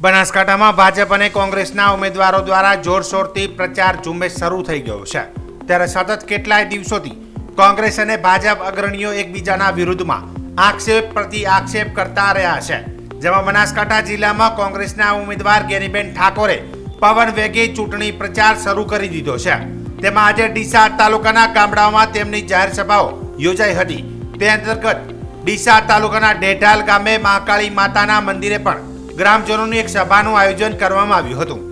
બનાસકાંઠામાં ભાજપ અને કોંગ્રેસના ઉમેદવારો દ્વારા જોરશોરથી પ્રચાર ઝુંબેશ શરૂ થઈ ગયો છે. ત્યારે સતત કેટલાય દિવસોથી કોંગ્રેસ અને ભાજપ અગ્રણીઓ એકબીજાના વિરુદ્ધમાં આક્ષેપ પ્રતિ આક્ષેપ કરતા રહ્યા છે. જેમાં બનાસકાંઠા જિલ્લામાં કોંગ્રેસના ઉમેદવાર ગેરીબેન ઠાકોરે પવન વેગે ચૂંટણી પ્રચાર શરૂ કરી દીધો છે. તેમાં આજે ડીસા તાલુકાના ગામડાઓમાં તેમની જાહેર સભાઓ યોજાઈ હતી. તે અંતર્ગત ડીસા તાલુકાના ડેઢાલ ગામે મહાકાળી માતાના મંદિરે પણ ગ્રામજનોની એક સભાનું આયોજન કરવામાં આવ્યું હતું.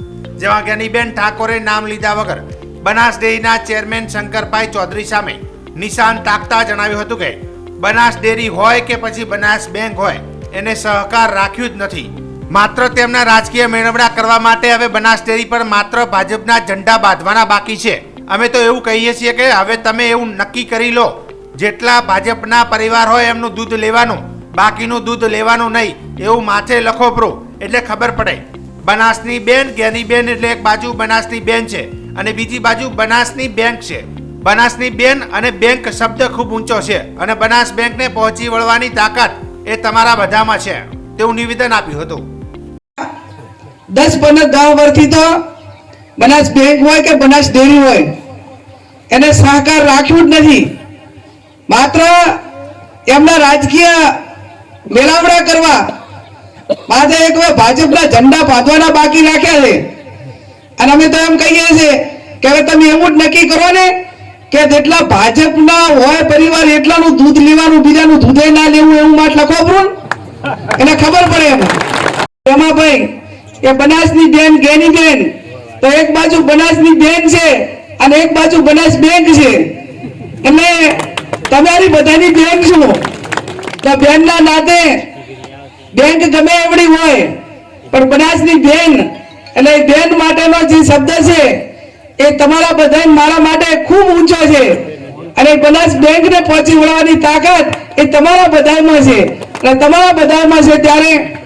જેમાં જ્ઞાનીબેન ઠાકોરે નામ લીધા વગર બનાસ ડેરીના ચેરમેન શંકરભાઈ ચૌધરી સામે નિશાન તાકતા જણાવ્યું હતું કે, બનાસ ડેરી હોય કે પછી બનાસ બેંક હોય, એને સહકાર રાખ્યું જ નથી. માત્ર તેમના રાજકીય મેળવડા કરવા માટે હવે બનાસ ડેરી પર માત્ર ભાજપના ઝંડા બાંધવાના બાકી છે. અમે તો એવું કહીએ છીએ કે હવે તમે એવું નક્કી કરી લો. જેટલા ભાજપના પરિવાર હોય એમનું દૂધ લેવાનું બાકીનું દૂધ લેવાનું નહીં. એવું માથે લખો પ્રો. એટલે ખબર પડે. બનાસની બેન ઘેની બેન એટલે એક બાજુ બનાસની બેન છે અને બીજી બાજુ બનાસની બેંક છે. બનાસની બેન અને બેંક શબ્દ ખૂબ ઊંચો છે અને બનાસ બેંકને પહોંચી વળવાની તાકાત એ તમારા બધામાં છે. તેવું નિવેદન આપ્યું હતું. દસ પંદર દસ વર્ષથી તો બનાસ બેંક હોય કે બનાસ ડેરી હોય, એને સહકાર રાખ્યું જ નથી. માત્ર એમના રાજકીય મેળાવડા કરવા. માત્ર એક વાર ભાજપના ઝંડા પાથવાના બાકી રાખ્યા છે. અને અમે તો એમ કહીએ છીએ કે હવે તમે એવું જ નક્કી કરો ને કે જેટલા ભાજપના હોય પરિવાર એટલાનું દૂધ લેવાનું, બીજાનું દૂધે ના લેવું એવું માટ લખો પ્રું એને ખબર પડે એમ. એમાં ભાઈ એ બનાસની બેન, ગેની બેન, તો એક બાજુ બનાસની બેન છે અને એક બાજુ બનાસ બેંક છે. એટલે તમારી બધાની બેંક છું તો બેનના નાતે બેંક ગમે એવડી હોય, પણ બનાસની બેન, એટલે બેન માટેનો જે શબ્દ છે, એ તમારા બધા મારા માટે ખૂબ ઊંચો છે. અને બનાસ બેંકને પહોંચી વળવાની તાકાત એ તમારા બધામાં છે. અને તમારા બધામાં છે ત્યારે